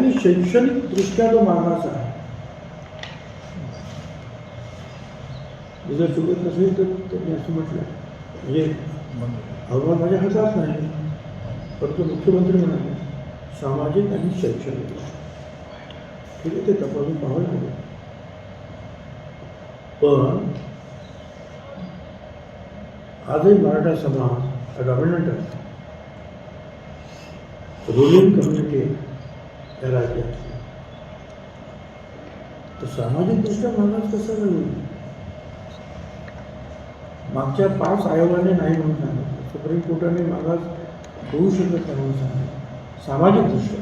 आणि शैक्षणिकदृष्ट्या तो मागास आहे. जर चुकत नसेल तर त्यांनी असं म्हटलं. म्हणजे अहवाल माझ्या हातात नाही. परंतु मुख्यमंत्री म्हणाले सामाजिक आणि शैक्षणिक ठीक आहे ते तपासून पाहावं लागेल. पण आजही मराठा समाज डॉमिनंट आहे. रुलिंग कम्युनिटी त्या राज्यात. तर सामाजिकदृष्ट्या मागास कसा झालं मागच्या पाच आयोगाने नाही म्हणून सांगितलं. सुप्रीम कोर्टाने मागास होऊ शकत नाही म्हणून सांगितलं. सामाजिकदृष्ट्या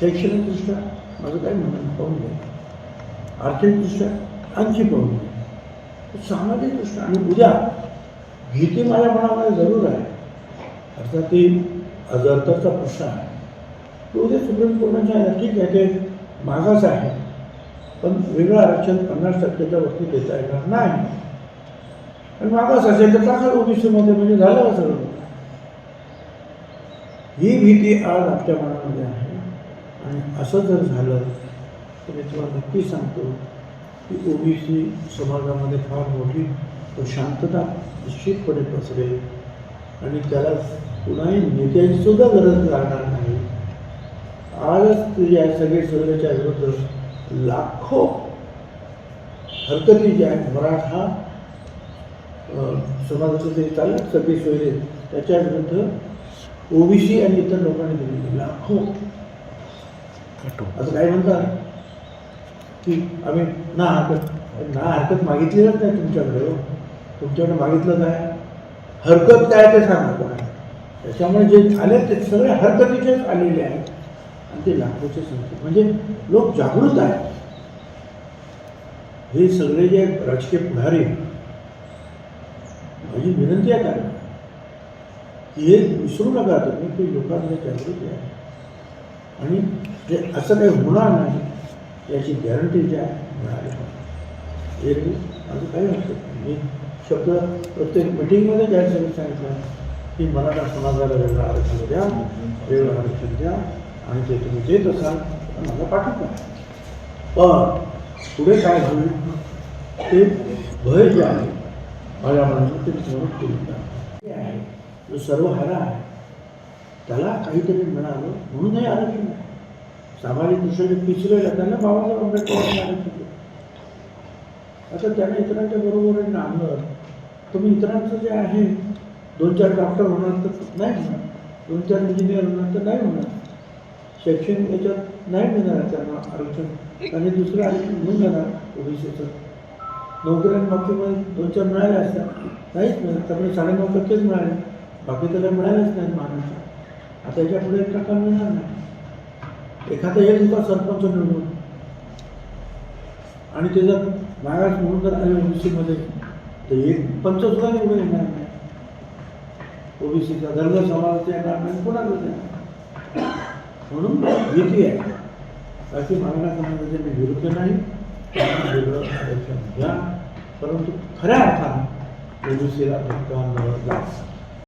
शैक्षणिकदृष्ट्या माझं काय म्हणणं पाहून घ्या. आर्थिकदृष्ट्या आणखी पाहून घ्या. सामाजिकदृष्ट्या आणि उद्या भीती माझ्या मनामध्ये जरूर आहे. अर्थात ती अजरताचा प्रश्न आहे. तो उद्या सुप्रीम कोर्टाने सांगितलं ठीक आहे ते मागास आहे. पण वेगळं आरक्षण पन्नास टक्क्याच्या वरती देता येणार नाही. आणि मागास असेल तर टाकाल ओबीसीमध्ये म्हणजे झालं सगळं? ही भीती आज आपल्या मनामध्ये आहे. आणि असं जर झालं तर मी तुम्हाला नक्की सांगतो की ओबीसी समाजामध्ये फार मोठी शांतता निश्चितपणे पसरेल. आणि त्याला कुणाही नेत्यांची सुद्धा गरज लागणार नाही. आजच या सगळे सगळ्याच्या विरुद्ध लाखो हरकती ज्या आहेत मराठा समाजाचं जे चालत सगळे सोयरे त्याच्या विरुद्ध ओबीसी आणि इतर लोकांनी दिलेली लाखो. असं काय म्हणतात की आम्ही ना हरकत ना हरकत मागितलीच नाही तुमच्याकडे हो. तुमच्याकडे मागितलं काय हरकत काय ते सांगा त्याच्यामुळे जे आले ते सगळे हरकतीचेच आलेले आहेत. आणि ते लाखोचे संख्ये म्हणजे लोक जागृत आहेत. हे सगळे जे राजकीय पुढारी माझी विनंती आहे काय की हे विसरू नका तुम्ही की लोकांमध्ये जागृती आहे. आणि ते असं काही होणार नाही याची गॅरंटी ज्या मिळाली हे माझं काही हरकत मी शब्द प्रत्येक मिटिंगमध्ये जाहीर सगळं सांगितलं की मराठा समाजाला वेगळं आरक्षण द्या वेगळं आरक्षण द्या आणि ते तुम्ही देत असाल तर मला पाठवू पण पुढे काय होईल ते भय जे आहे माझ्या मनात ते समोर केलं आहे जो सर्वहारा आहे त्याला काहीतरी मिळालं म्हणूनही आरक्षण आहे सामाजिक दृष्टीने पिछलेला त्यांना बाबासाहेब आंबेडकरांनी आरक्षण आता त्याने इतरांच्या बरोबरीने आणलं. तुम्ही इतरांचं जे आहे दोन चार डॉक्टर होणार तर नाही होणार दोन चार इंजिनियर होणार तर नाही होणार शैक्षणिक याच्यात नाही मिळणार त्यांना आरक्षण. आणि दुसरं आरक्षण मिळून जाणार ओबीसीचं नोकऱ्यांबाबतीमध्ये दोन चार मिळाले असतात. नाहीच मिळाले त्यामुळे साडेनऊ टक्केच मिळाले. बाकी तर काही मिळालेच नाही महाराष्ट्रात आता याच्यापुढे एक टक्का मिळणार नाही. एखादा एक होता सरपंच निवडून. आणि ते जर मागास म्हणून जर आले ओबीसीमध्ये तर एक पंच सुद्धा निवडून येणार नाही. ओबीसीचा धर्म समाजाचा येणार नाही येणार म्हणून भीती आहे. बाकी मागण्या समाजाचे मी विरुद्ध नाही. वेगळं आरक्षण द्या. परंतु खऱ्या अर्थानं ओबीसीला धक्का न लागता